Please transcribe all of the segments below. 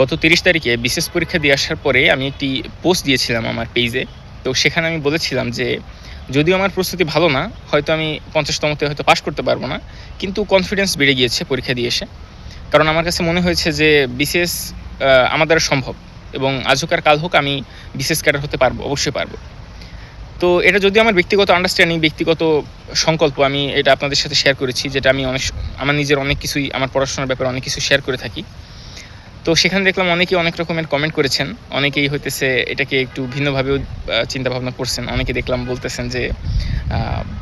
গত তিরিশ তারিখে বিশেষ পরীক্ষা দিয়ে আসার পরে আমি একটি পোস্ট দিয়েছিলাম আমার পেজে তো সেখানে আমি বলেছিলাম যে, যদিও আমার প্রস্তুতি ভালো না, হয়তো আমি পঞ্চাশতমতে হয়তো পাশ করতে পারব না, কিন্তু কনফিডেন্স বেড়ে গিয়েছে পরীক্ষা দিয়ে এসে। কারণ আমার কাছে মনে হয়েছে যে বিশেষ আমার দ্বারা সম্ভব এবং আজ হোক আর কাল হোক আমি বিশেষ ক্যাডার হতে পারব, অবশ্যই পারব। তো এটা যদি আমার ব্যক্তিগত আন্ডারস্ট্যান্ডিং ব্যক্তিগত সংকল্প, আমি এটা আপনাদের সাথে শেয়ার করেছি, যেটা আমি অনেক, আমার নিজের অনেক কিছুই, আমার পড়াশোনার ব্যাপারে অনেক কিছু শেয়ার করে থাকি। তো সেখানে দেখলাম অনেকেই অনেক রকমের কমেন্ট করেছেন। অনেকেই হইতেছে এটাকে একটু ভিন্নভাবেও চিন্তা ভাবনা করছেন। অনেকে দেখলাম বলতেছেন যে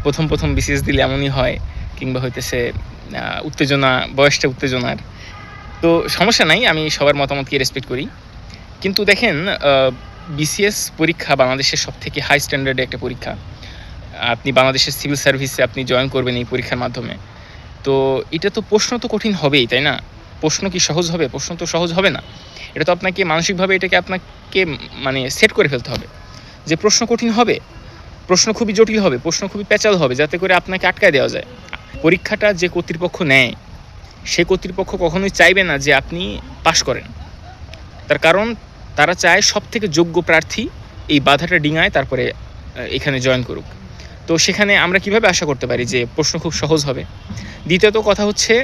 প্রথম প্রথম বিশেষ দিলে এমনই হয়, কিংবা হইতেছে উত্তেজনা, বয়সটা উত্তেজনার। তো সমস্যা নাই, আমি সবার মতামতকে রেসপেক্ট করি। কিন্তু দেখেন বিসিএস পরীক্ষা বাংলাদেশের সব থেকে হাই স্ট্যান্ডার্ডের একটা পরীক্ষা। আপনি বাংলাদেশের সিভিল সার্ভিসে আপনি জয়েন করবেন এই পরীক্ষার মাধ্যমে। তো এটা তো প্রশ্ন তো কঠিন হবেই, তাই না? প্রশ্ন কি সহজ হবে? প্রশ্ন তো সহজ হবে না। এটা তো আপনাকে মানসিকভাবে এটাকে আপনাকে মানে সেট করে ফেলতে হবে। যে প্রশ্ন কঠিন হবে, প্রশ্ন খুবই জটিল হবে, প্রশ্ন খুবই প্যাচাল হবে, যাতে করে আপনাকে আটকায় দেওয়া যায়। পরীক্ষাটা যে কর্তৃপক্ষ নেয়, সে কর্তৃপক্ষ কখনোই চাইবে না যে আপনি পাশ করেন। তার কারণ, তারা চায় সব থেকে যোগ্য প্রার্থী এই বাধাটা ডিঙায় তারপরে এখানে জয়েন করুক। তো সেখানে আমরা কীভাবে আশা করতে পারি যে প্রশ্ন খুব সহজ হবে? দ্বিতীয়ত কথা হচ্ছে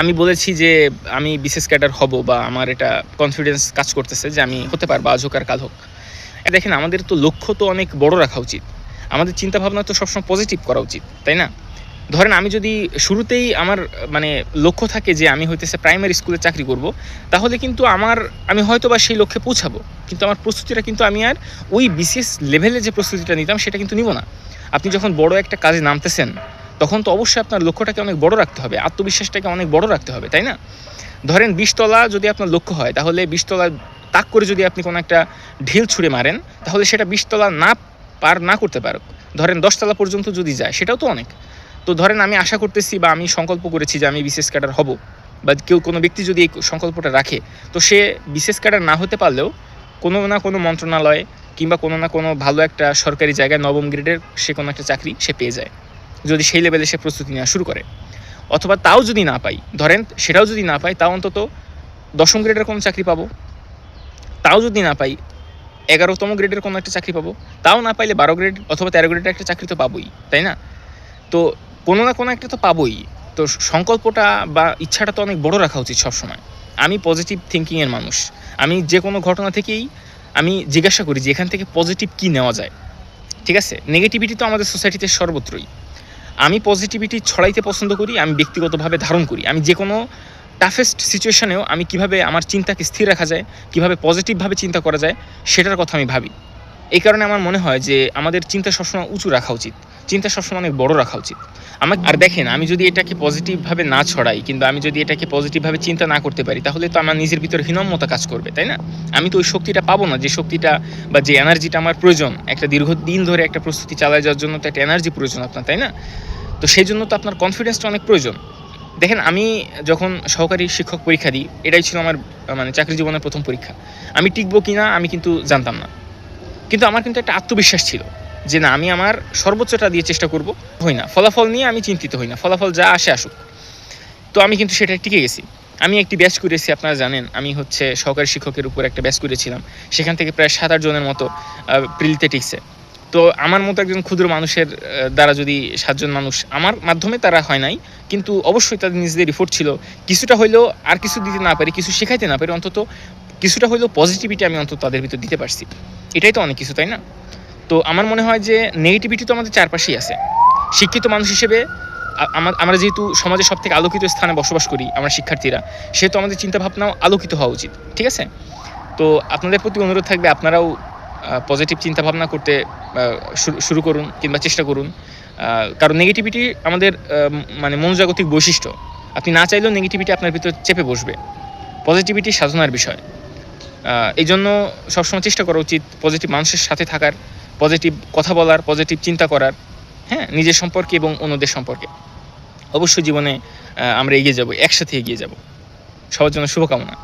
আমি বলেছি যে আমি বিশেষ ক্যাডার হব বা আমার এটা কনফিডেন্স কাজ করতেছে যে আমি হতে পারব, আজ হোক আর কাল হোক। দেখেন, আমাদের তো লক্ষ্য তো অনেক বড় রাখা উচিত। আমাদের চিন্তা ভাবনা তো সবসময় পজিটিভ করা উচিত, তাই না? ধরেন, আমি যদি শুরুতেই আমার মানে লক্ষ্য থাকে যে আমি হইতেছে প্রাইমারি স্কুলে চাকরি করব, তাহলে কিন্তু আমার, আমি হয়তো বা সেই লক্ষ্যে পৌঁছাবো। কিন্তু আমার প্রস্তুতিটা কিন্তু আমি আর ওই বিশেষ লেভেলে যে প্রস্তুতিটা নিতাম, সেটা কিন্তু নিব না। আপনি যখন বড় একটা কাজে নামতেছেন তখন তো অবশ্যই আপনার লক্ষ্যটাকে অনেক বড় রাখতে হবে, আত্মবিশ্বাসটাকে অনেক বড় রাখতে হবে, তাই না? ধরেন বিশতলা যদি আপনার লক্ষ্য হয়, তাহলে বিশতলা তাক করে যদি আপনি কোনো একটা ঢিল ছুঁড়ে মারেন, তাহলে সেটা বিশতলা না পার না করতে পারো ধরেন দশতলা পর্যন্ত যদি যায়, সেটাও তো অনেক। তো ধরেন আমি আশা করতেছি বা আমি সংকল্প করেছি যে আমি বিশেষ ক্যাডার হব, বা কেউ কোনো ব্যক্তি যদি এই সংকল্পটা রাখে, তো সে বিশেষ ক্যাডার না হতে পারলেও কোনো না কোনো মন্ত্রণালয় কিংবা কোনো না কোনো ভালো একটা সরকারি জায়গায় নবম গ্রেডের সে কোনো একটা চাকরি সে পেয়ে যায়। যদি সেই লেভেলে সে প্রস্তুতি নেওয়া শুরু করে। অথবা তাও যদি না পাই, ধরেন সেটাও যদি না পাই, তাও অন্তত দশম গ্রেডের কোনো চাকরি পাবো। তাও যদি না পাই, এগারোতম গ্রেডের কোনো একটা চাকরি পাবো। তাও না পাইলে বারো গ্রেড অথবা তেরো গ্রেডের একটা চাকরি তো পাবোই, তাই না? তো কোনো না কোনো একটা তো পাবোই। তো সংকল্পটা বা ইচ্ছাটা তো অনেক বড় রাখা উচিত সবসময়। আমি পজিটিভ থিঙ্কিংয়ের মানুষ। আমি যে কোনো ঘটনা থেকেই আমি জিজ্ঞাসা করি যে এখান থেকে পজিটিভ কী নেওয়া যায়। ঠিক আছে? নেগেটিভিটি তো আমাদের সোসাইটিতে সর্বত্রই। আমি পজিটিভিটি ছড়াইতে পছন্দ করি, আমি ব্যক্তিগতভাবে ধারণ করি। আমি যে কোনো টাফেস্ট সিচুয়েশনেও আমি কীভাবে আমার চিন্তাকে স্থির রাখা যায়, কীভাবে পজিটিভভাবে চিন্তা করা যায়, সেটার কথা আমি ভাবি। এই কারণে আমার মনে হয় যে আমাদের চিন্তা সবসময় উঁচু রাখা উচিত। চিন্তা সবসময় অনেক বড় রাখা উচিত। আমার আর দেখেন, আমি যদি এটাকে পজিটিভভাবে না ছড়াই, কিন্তু আমি যদি এটাকে পজিটিভভাবে চিন্তা না করতে পারি, তাহলে তো আমার নিজের ভিতরে হীনম্মতা কাজ করবে, তাই না? আমি তো ওই শক্তিটা পাবো না, যে শক্তিটা বা যে এনার্জিটা আমার প্রয়োজন। একটা দীর্ঘদিন ধরে একটা প্রস্তুতি চালায় যাওয়ার জন্য তো একটা এনার্জি প্রয়োজন আপনার, তাই না? তো সেই জন্য তো আপনার কনফিডেন্সটা অনেক প্রয়োজন। দেখেন, আমি যখন সহকারী শিক্ষক পরীক্ষা দিই, এটাই ছিল আমার মানে চাকরি জীবনের প্রথম পরীক্ষা। আমি টিকবো কি না আমি কিন্তু জানতাম না। কিন্তু আমার কিন্তু একটা আত্মবিশ্বাস ছিল যে না, আমি আমার সর্বোচ্চটা দিয়ে চেষ্টা করব, হই না। ফলাফল নিয়ে আমি চিন্তিত হই না। ফলাফল যা আসে আসুক। তো আমি কিন্তু সেটা টিকে গেছি। আমি একটি ব্যাচ করেছি, আপনারা জানেন। আমি হচ্ছে সহকারী শিক্ষকের উপর একটা ব্যাচ করেছিলাম। সেখান থেকে প্রায় সাত জনের মতো প্রিলিতে টিকছে তো আমার মতো একজন ক্ষুদ্র মানুষের দ্বারা যদি সাতজন মানুষ, আমার মাধ্যমে তারা হয় নাই, কিন্তু অবশ্যই তাদের নিজেদের রিপোর্ট ছিল। কিছুটা হইলেও আর কিছু দিতে না পারি, কিছু শেখাইতে না পারি, অন্তত কিছুটা হলেও পজিটিভিটি আমি অন্তত তাদের ভিতর দিতে পারছি। এটাই তো অনেক কিছু, তাই না? তো আমার মনে হয় যে নেগেটিভিটি তো আমাদের চারপাশেই আছে। শিক্ষিত মানুষ হিসেবে আমরা যেহেতু সমাজে সব থেকে আলোকিত স্থানে বসবাস করি, আমরা শিক্ষার্থীরা, সেহেতু আমাদের চিন্তাভাবনাও আলোকিত হওয়া উচিত, ঠিক আছে? তো আপনাদের প্রতি অনুরোধ থাকবে আপনারাও পজিটিভ চিন্তাভাবনা করতে শুরু- করুন কিংবা চেষ্টা করুন। কারণ নেগেটিভিটি আমাদের মানে মনোজাগতিক বৈশিষ্ট্য। আপনি না চাইলেও নেগেটিভিটি আপনার ভিতর চেপে বসবে। পজিটিভিটি সাধনার বিষয়। এই জন্য সবসময় চেষ্টা করা উচিত পজিটিভ মানুষের সাথে থাকার পজিটিভ কথা বলার পজিটিভ চিন্তা করার হ্যাঁ নিজের সম্পর্কে এবং অন্যদের সম্পর্কে। অবশ্যই জীবনে আমরা এগিয়ে যাব, একসাথে এগিয়ে যাব। সবার জন্য শুভকামনা।